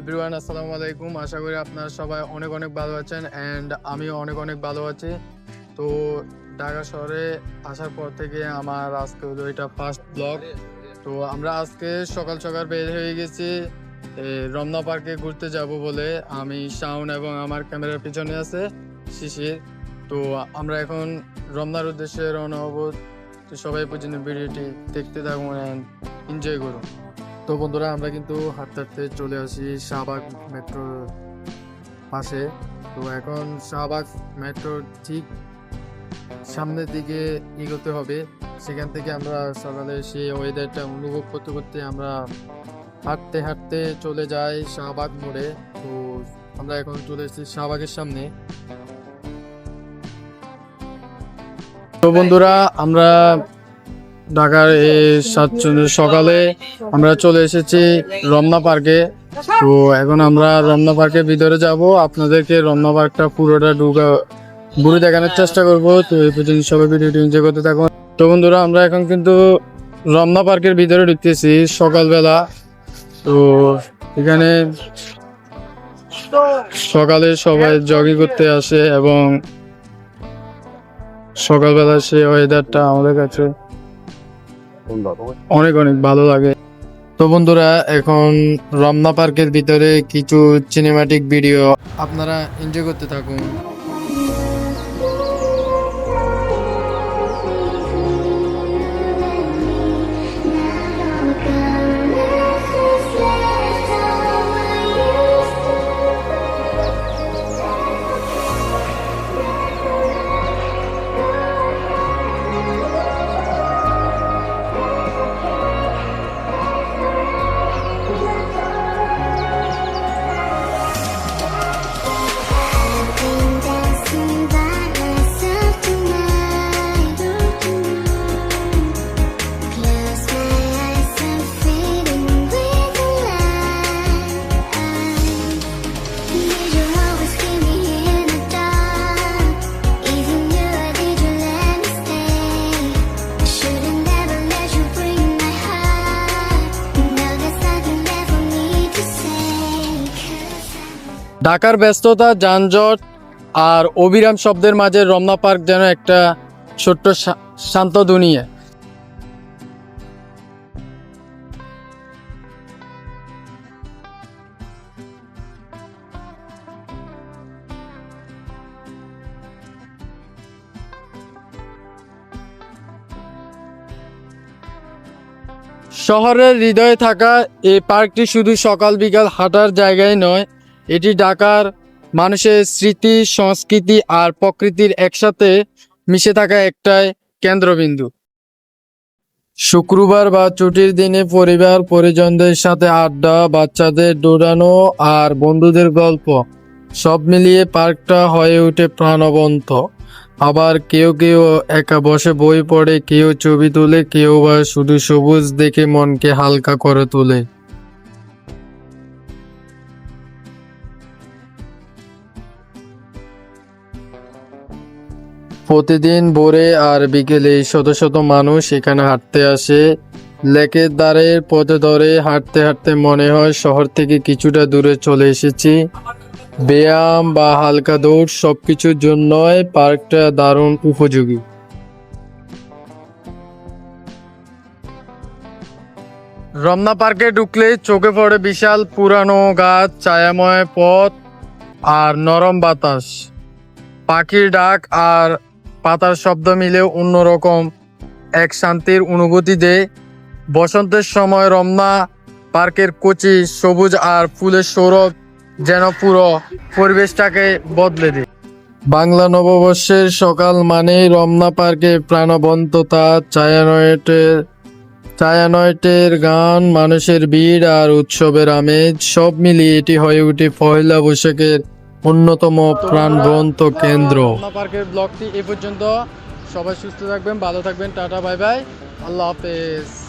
Everyone আসসালামু আলাইকুম আশা করি আপনারা সবাই অনেক অনেক ভালো আছেন। অ্যান্ড আমিও অনেক অনেক ভালো আছি। তো ঢাকা শহরে আসার পর থেকে আমার আজকে হলো এটা ফার্স্ট ব্লগ তো আমরা আজকে সকাল সকাল বের হয়ে গেছি রমনা পার্কে ঘুরতে যাব বলে। আমি শাউন এবং আমার ক্যামেরার পিছনে আছে শিশির। তো আমরা এখন রমনার উদ্দেশ্যে রওনা হব। তো সবাই পর্যন্ত ভিডিওটি দেখতে থাকুন অ্যান্ড এনজয় করুন। তো বন্ধুরা, আমরা কিন্তু হাঁটতে হাঁটতে চলে আসি শাহবাগ মেট্রোর পাশে। তো এখন শাহবাগ মেট্রোর ঠিক সামনের দিকে এগোতে হবে। সেখান থেকে আমরা সকালে সেই ওয়েদারটা অনুভব করতে করতে আমরা হাঁটতে হাঁটতে চলে যাই শাহবাগ মোড়ে। তো আমরা এখন চলে এসেছি শাহবাগের সামনে। তো বন্ধুরা, আমরা ঢাকার সকালে আমরা চলে এসেছি রমনা পার্কে। তো এখন আমরা রমনা পার্কের ভিতরে যাব। আপনাদেরকে রমনা পার্কটা পুরোটা ঢুকা ঘুরে দেখানোর চেষ্টা করব। তো এই পর্যন্ত সবাই ভিডিওটি এনজয় করতে থাকুন তো বন্ধুরা, আমরা এখন কিন্তু রমনা পার্কের ভিতরে ঢুকতেছি সকালবেলা। তো এখানে সকালে সবাই জগিং করতে আসে এবং সকালবেলা সে ওয়েদারটা আমাদের কাছে অনেক অনেক ভালো লাগে। তো বন্ধুরা, এখন রমনা পার্কের ভিতরে কিছু সিনেমাটিক ভিডিও আপনারা এনজয় করতে থাকুন। ঢাকার ব্যস্ততা, যানজট আর অবিরাম শব্দের মাঝে রমনা পার্ক যেন একটা ছোট্ট শান্ত দুনিয়া। শহরের হৃদয়ে থাকা এই পার্কটি শুধু সকাল বিকাল হাঁটার জায়গায় নয় এটি ঢাকার মানুষের স্মৃতি, সংস্কৃতি আর প্রকৃতির একসাথে মিশে থাকা একটাই কেন্দ্রবিন্দু। শুক্রবার বা ছুটির দিনে পরিবার, পরিজনদের সাথে আড্ডা, বাচ্চাদের দৌড়ানো আর বন্ধুদের গল্প, সব মিলিয়ে পার্কটা হয়ে ওঠে প্রাণবন্ত। আবার কেউ কেউ একা বসে বই পড়ে, কেউ ছবি তোলে, কেউ বা শুধু সবুজ দেখে মনকে হালকা করে তোলে। প্রতিদিন ভোরে আর বিকেলে শত শত মানুষ এখানে হাঁটতে আসে। লেকের ধারের পথে ধরে হাঁটতে হাঁটতে মনে হয় শহর থেকে কিছুটা দূরে চলে এসেছি। ব্যায়াম বা হালকা দৌড় সবকিছুর জন্যই পার্কটা দারুণ উপযোগী। রমনা পার্কে ঢুকলে চোখে পড়ে বিশাল পুরানো গাছ, ছায়াময় পথ আর নরম বাতাস। পাখির ডাক আর পাতার শব্দ মিলে অন্যরকম এক শান্তির অনুভূতি দেয় বসন্তের সময় রমনা, পার্কের কচি, সবুজ আর ফুলের সৌরভ যেন পুরো পরিবেশটাকে বদলে দেয়। বাংলা নববর্ষের সকাল মানেই রমনা পার্কে প্রাণবন্ততা, ছায়ানয়টের ছায়ানয়টের গান, মানুষের ভিড় আর উৎসবের আমেজ সব মিলিয়ে এটি হয়ে ওঠে পয়লা বৈশাখের অন্যতম প্রাণবন্ত কেন্দ্র। পার্কের ব্লগটি এ পর্যন্ত। সবাই সুস্থ থাকবেন ভালো থাকবেন টাটা বাই বাই। আল্লাহ হাফেজ।